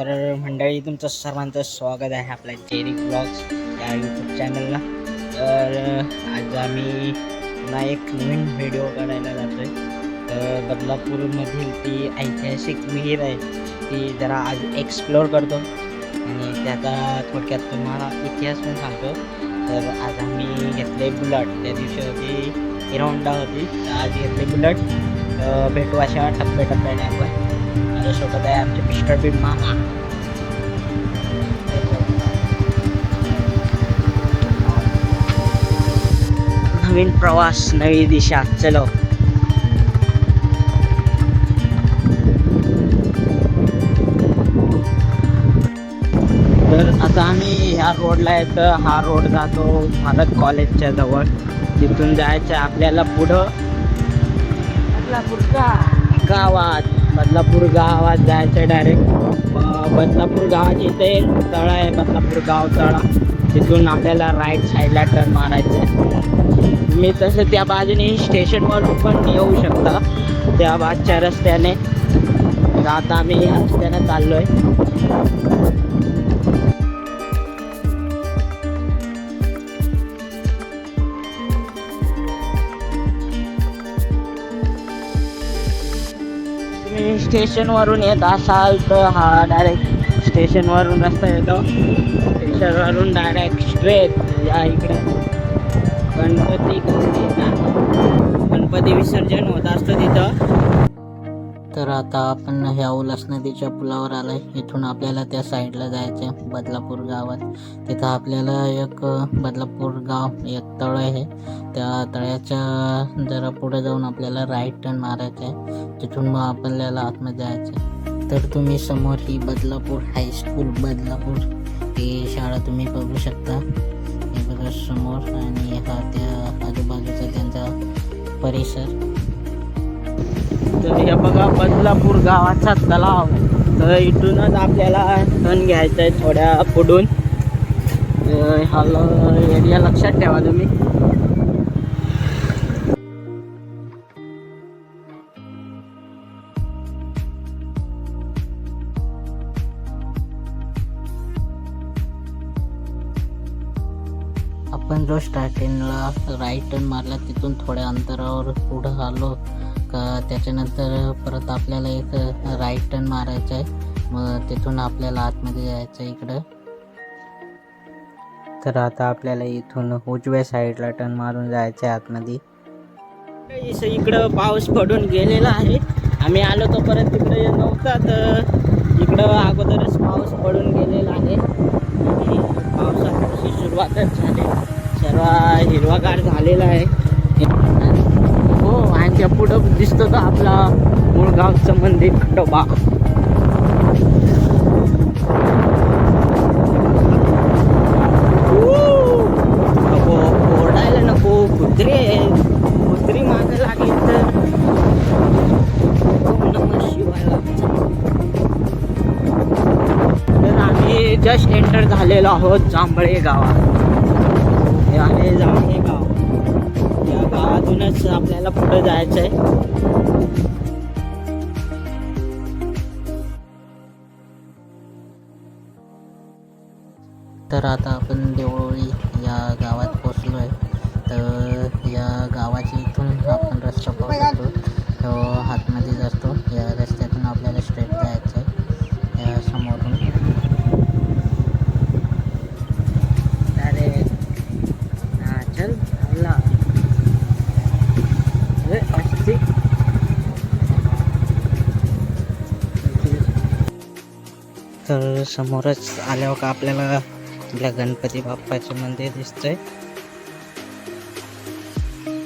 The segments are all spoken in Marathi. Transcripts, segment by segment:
तर मंडळी तुमचं सर्वांचं स्वागत आहे आपल्या जेरी ब्लॉग्स या यूट्यूब चॅनलला तर आज आम्ही पुन्हा एक नवीन व्हिडिओ काढायला जातो आहे तर बदलापूरमधील ती ऐतिहासिक विहीर आहे ती जरा आज एक्सप्लोअर करतो. आणि त्याचा थोडक्यात तुम्हाला इतिहास पण सांगतो. तर आज आम्ही घेतले बुलट. त्या दिवशी होती हिरोंडा होती. आज घेतले बुलट. भेटू अशा टप्प्याटप्प्याने आपण. माझ्यासोबत आहे आमचे मिस्टर बी मामा. नवीन प्रवास नवी दिशा चलो. तर आता आम्ही ह्या रोडला तर हा रोड जातो भारत कॉलेजच्या जवळ. तिथून जायचं आपल्याला पुढं. बदलापूर गावात. बदलापूर गावात जायचं डायरेक्ट बदलापूर गावाच्या इथे तळ आहे बदलापूर गाव तळा. तिथून आपल्याला राईट साईडला टर्न मारायचं आहे. तुम्ही तसं त्या बाजूने स्टेशनवरून पण येऊ शकता. त्या बाजच्या रस्त्याने. आता आम्ही या रस्त्याने चाललो आहे स्टेशनवरून येत असाल तर हा डायरेक्ट स्टेशनवरून रस्ता येतो. स्टेशनवरून डायरेक्ट स्ट्रेट या इकडे. गणपती गणपती विसर्जन होत असतं तिथं. तर आता आपण ह्या उल्हास नदीच्या पुलावर आलोय. इथून आपल्याला त्या साईडला जायचं आहे बदलापूर गावात. तिथं आपल्याला एक बदलापूर गाव एक तळ आहे. त्या तळ्याच्या जरा पुढे जाऊन आपल्याला राईट टर्न मारायचं आहे तिथून मग आपल्याला आतमध्ये जायचं तर तुम्ही समोर ही बदलापूर हायस्कूल बदलापूर. ही शाळा तुम्ही बघू शकता. हे बघा समोर आणि हा त्या आजूबाजूचा त्यांचा परिसर. तर हे बघा बदलापूर गावाचा तलाव. तर इथूनच आपल्याला टन घ्यायचा आहे थोड्या पुढून. हा एरिया लक्षात ठेवा तुम्ही. आपण जो स्टार्टिंगला राईट टर्न मारला तिथून थोड्या अंतरावर पुढं आलो. का त्याच्यानंतर परत आपल्याला एक राईट टर्न मारायचा आहे. मग तिथून आपल्याला आतमध्ये जायचं आहे इकडं. तर आता आपल्याला इथून उजव्या साईडला टर्न मारून जायचं आहे आतमध्ये. इकडं पाऊस पडून गेलेला आहे. आम्ही आलो तो परत तिकडे नव्हता तर इकडं अगोदरच पाऊस पडून गेलेला आहे. आणि पावसाची सुरुवातच झाली. सर्व हिरवागार झालेला आहे. त्या पुढं दिसतो तो आपला मुळगावचं मंदिर खंडोबा. नको ओरडायला नको कुत्री. कुत्री मागे लागली तर. तर आम्ही जस्ट एंटर झालेलो आहोत जांभळे गावात. हे आहे जांभळे गाव. अजूनच आपल्याला पुढे जायचं आहे तर आता आपण देवळी या गावात तर समोरच आल्यावर का आपल्याला आपल्या गणपती बाप्पाचे मंदिर दिसतंय.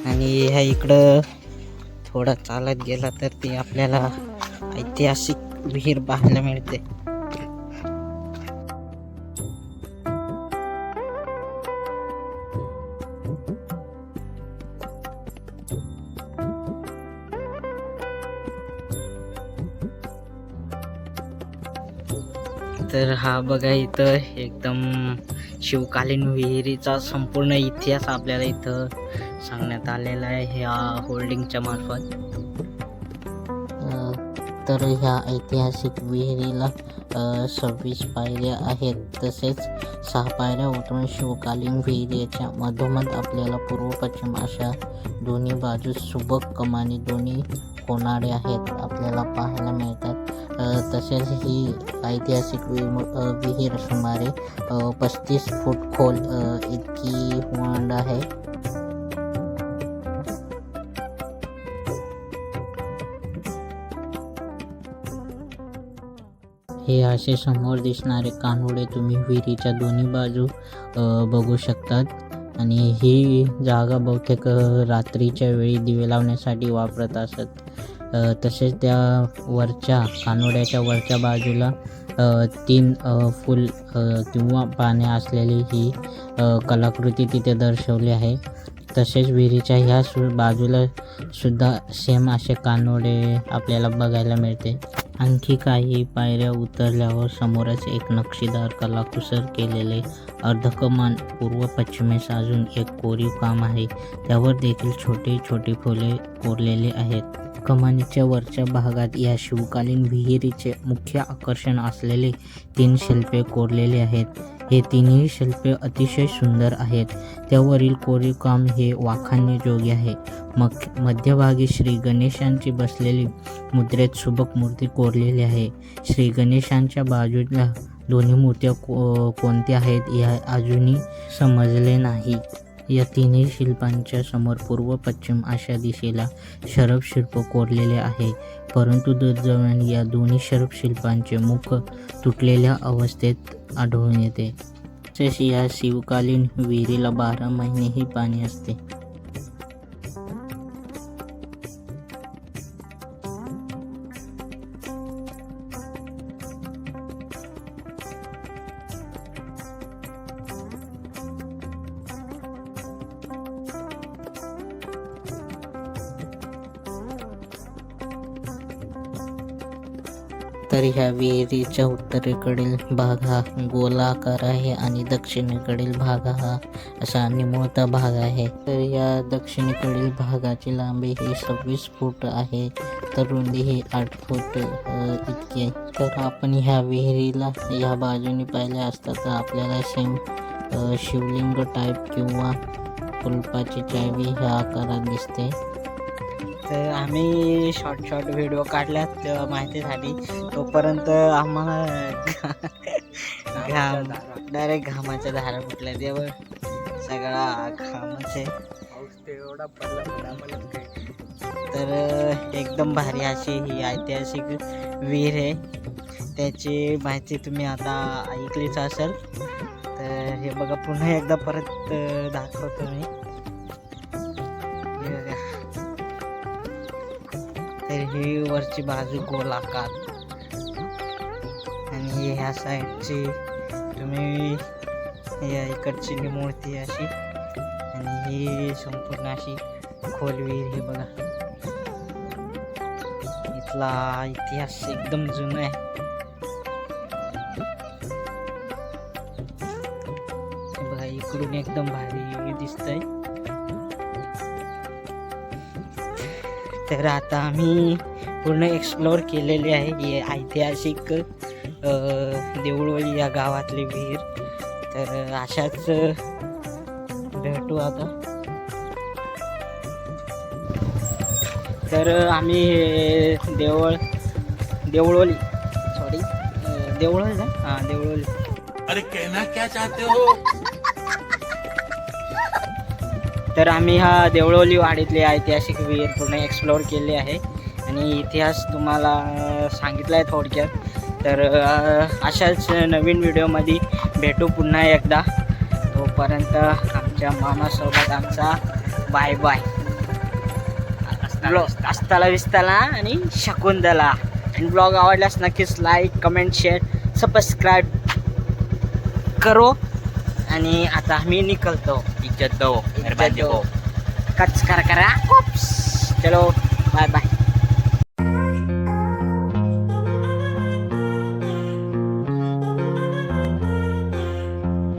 आणि ह्या इकडं थोडा चालत गेला तर ती आपल्याला ऐतिहासिक विहीर पाहायला मिळते. तर हा बघा इथं एकदम शिवकालीन विहिरीचा संपूर्ण इतिहास आपल्याला इथं सांगण्यात आलेला आहे. ह्या होल्डिंगच्या मार्फत. तर ह्या ऐतिहासिक विहिरीला सव्वीस पायऱ्या आहेत. तसेच सहा पायऱ्या उतरून शिवकालीन विहिरीच्या मधोमध आपल्याला पूर्व पश्चिम अशा दोन्ही बाजूस सुबक कमानी दोन्ही होणारे आहेत आपल्याला पाहायला मिळतात. तसेच ही ऐतिहासिक वि विहीर सुमारे पस्तीस फूट खोल इतकी होणार आहे. हे असे समोर दिसणारे कानोडे तुम्ही विहिरीच्या दोन्ही बाजू अ, बघू शकतात. आणि ही जागा बहुतेक रात्रीच्या वेळी दिवे लावण्यासाठी वापरत असत. तसेच त्या वरच्या कानोड्याच्या वरच्या बाजूला तीन फुल किंवा पाने असलेली ही कलाकृती तिथे दर्शवली आहे. तसेच विहिरीच्या ह्या सु बाजूला सुद्धा सेम असे कानोडे आपल्याला बघायला मिळते. आणखी काही पायऱ्या उतरल्यावर समोरच एक नक्षीदार कलाकुसर केलेले अर्धकमान पूर्व पश्चिमेस अजून एक कोरीव काम आहे. त्यावर देखील छोटे छोटे फुले कोरलेले आहेत. कमानीच्या वरच्या भागात या शिवकालीन विहिरीचे मुख्य आकर्षण असलेले तीन शिल्पे कोरलेले आहेत. हे तिन्ही शिल्पे अतिशय सुंदर आहेत. त्यावरील कोरीव काम हे वाखाणण्याजोगे आहे. मग मध्यभागी श्री गणेशांची बसलेली मुद्रेत सुबक मूर्ती कोरलेली आहे. श्री गणेशांच्या बाजूला दोन्ही मूर्त्या को कोणत्या आहेत या अजूनही समजले नाही. या तिन्ही शिल्पांच्या समोर पूर्व पश्चिम अशा दिशेला शरभ शिल्प कोरलेले आहे. परंतु दुर्दैवाने या दोन्ही शरभ शिल्पांचे मुख तुटलेल्या अवस्थेत आढळून येते. तसेच या शिवकालीन विहिरीला बारा महिनेही पाणी असते. तर ह्या विहिरीच्या उत्तरेकडील भाग हा गोलाकार आहे आणि दक्षिणेकडील भाग हा असा निमुळता भाग आहे. तर या दक्षिणेकडील भागाची लांबी ही सव्वीस फूट आहे. तर रुंदी ही आठ फूट इतकी आहे. तर आपण ह्या विहिरीला या बाजूने पाहिले असता तर आपल्याला सेम शिवलिंग टाईप किंवा कुलपाची चावी ह्या आकारात दिसते. तर आम्ही शॉर्ट शॉर्ट व्हिडिओ काढल्यात माहितीसाठी तोपर्यंत आम्हाला घाम डायरेक्ट घामाच्या धारा फुटल्या. देवळ सगळा घामच आहे. तर एकदम भारी अशी ही ऐतिहासिक विहीर आहे. त्याची माहिती तुम्ही आता ऐकलीच असेल. तर हे बघा पुन्हा एकदा परत दाखवतो मी. तर ही वरची बाजू गोलाकार. आणि ह्या साईडची तुम्ही या इकडची मूर्ती अशी. आणि ही संपूर्ण अशी खोलवीर हे बघा. इथला इतिहास एकदम जुना आहे. बघा इकडून एकदम भारी दिसतंय. तर आता आम्ही पूर्ण एक्सप्लोअर केलेली आहे हे ऐतिहासिक देऊळवळी या गावातली विहीर. तर अशाच भेटू आता. तर आम्ही देवळ देऊळवली सॉरी देवळ ना? हां देवळोली अरे कहना क्या चाहते हो? तर आम्ही हा देवळोली वाडीतले ऐतिहासिक विहीर पूर्ण एक्सप्लोअर केले आहे. आणि इतिहास तुम्हाला सांगितला आहे थोडक्यात. तर अशाच नवीन व्हिडिओमध्ये भेटू पुन्हा एकदा. तोपर्यंत आमच्या मामासोबत आमचा बाय बाय ब्लॉग असताला विस्ताला आणि शकुंतला. आणि ब्लॉग आवडल्यास नक्कीच लाईक कमेंट शेअर सबस्क्राईब करो. आणि आता आम्ही निकलतो. इज्जत दो इज्जत दो. कच करा करा चलो बाय बाय